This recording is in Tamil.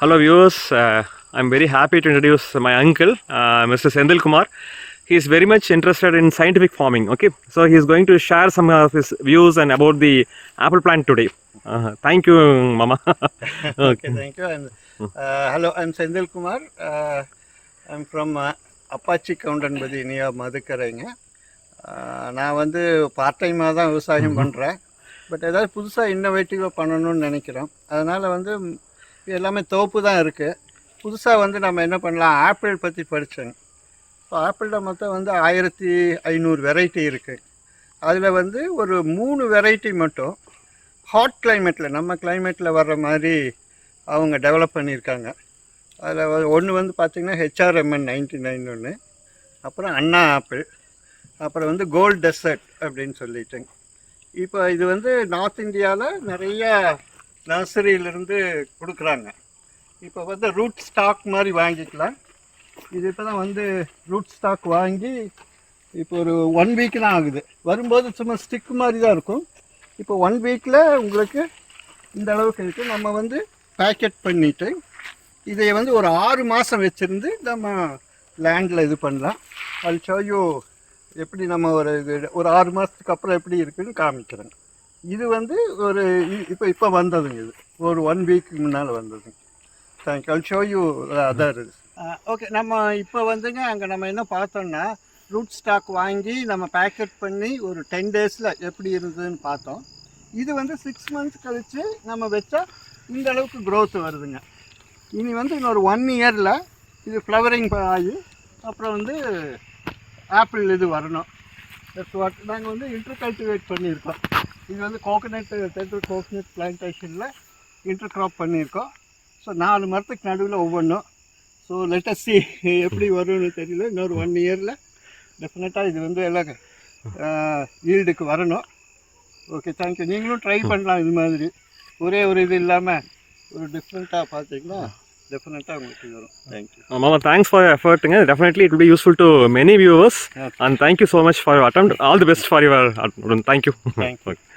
Hello viewers, uh, I'm very happy to introduce my uncle, uh, Mr. Sendil Kumar. He is very much interested in scientific farming. Okay, so he is going to share some of his views and about the apple plant today. Uh, thank you, Mama. okay. Okay, thank you. And, uh, hello, I'm Sendil Kumar. Uh, I'm from uh, Appachi Goundenpathi near மதுக்கரைங்க Uh, நான் வந்து பார்ட் டைமாக தான் விவசாயம் பண்ணுறேன் பட் ஏதாவது புதுசாக இன்னோவேட்டிவாக பண்ணணும்னு நினைக்கிறோம் அதனால் வந்து எல்லாமே தோப்பு தான் இருக்குது புதுசாக வந்து நம்ம என்ன பண்ணலாம் ஆப்பிள் பற்றி படித்தேங்க ஸோ ஆப்பிளில் மொத்தம் வந்து ஆயிரத்தி ஐநூறு வெரைட்டி இருக்குது அதில் வந்து ஒரு மூணு வெரைட்டி மட்டும் ஹாட் கிளைமேட்டில் நம்ம கிளைமேட்டில் வர்ற மாதிரி அவங்க டெவலப் பண்ணியிருக்காங்க. அதில் ஒன்று வந்து பார்த்திங்கன்னா ஹெச்ஆர்எம்என் நைன்டி நைன் ஒன்று அப்புறம் அண்ணா ஆப்பிள் அப்புறம் வந்து கோல்ட் டெசர்ட் அப்படின்னு சொல்லிட்டேங்க இப்போ இது வந்து நார்த் இந்தியாவில் நிறையா நர்சரியிலேருந்து கொடுக்குறாங்க. இப்போ வந்து ரூட் ஸ்டாக் மாதிரி வாங்கிக்கலாம். இது இப்போ தான் வந்து ரூட் ஸ்டாக் வாங்கி இப்போ ஒரு ஒன் வீக் தான் ஆகுது. வரும்போது சும்மா ஸ்டிக் மாதிரி தான் இருக்கும். இப்போ ஒன் வீக்கில் உங்களுக்கு இந்த அளவுக்கு இருக்குது நம்ம வந்து பேக்கெட் பண்ணிவிட்டு இதை வந்து ஒரு ஆறு மாதம் வச்சுருந்து நம்ம லேண்டில் இது பண்ணலாம். அது ஷோயூ எப்படி நம்ம ஒரு இது ஒரு ஆறு மாதத்துக்கு அப்புறம் எப்படி இருக்குதுன்னு காமிக்கிறேன். இது வந்து ஒரு இப்போ இப்போ வந்ததுங்க இது. ஒரு ஒன் வீக் முன்னால் வந்ததுங்க thank you also you other okay நம்ம இப்போ வந்துங்க அங்கே நம்ம என்ன பார்த்தோம்னா ரூட் ஸ்டாக் வாங்கி நம்ம பேக்கெட் பண்ணி ஒரு டென் டேஸில் எப்படி இருந்ததுன்னு பார்த்தோம். இது வந்து சிக்ஸ் மந்த்ஸ் கழித்து நம்ம வச்சா இந்த அளவுக்கு growth வருதுங்க. இனி வந்து இன்னொரு ஒன் இயரில் இது ஃப்ளவரிங் ஆகி அப்புறம் வந்து ஆப்பிள் இது வரணும். நாங்கள் வந்து இன்டர் கல்டிவேட் பண்ணியிருக்கோம். இது வந்து கோகனட் டென்டல் கோகனட் பிளான்டேஷனில் இன்டர் கிராப் பண்ணியிருக்கோம். ஸோ நாலு மரத்துக்கு நடுவில் ஒவ்வொன்றும் ஸோ லெட்டஸ்டி எப்படி வரும்னு தெரியல. இன்னொரு ஒன் இயரில் டெஃபினட்டாக இது வந்து எல்லாம் ஈல்டுக்கு வரணும். ஓகே தேங்க்யூ நீங்களும் ட்ரை பண்ணலாம் இது மாதிரி. ஒரே ஒரு இது இல்லாமல் ஒரு டிஃப்ரெண்ட்டாக பார்த்தீங்கன்னா டெஃபினட்டாக உங்களுக்கு வரும். Thank you Uh, Mama, thanks for your effort. uh, Definitely, it will be useful to many viewers. Okay. And thank you so much for your attempt. All the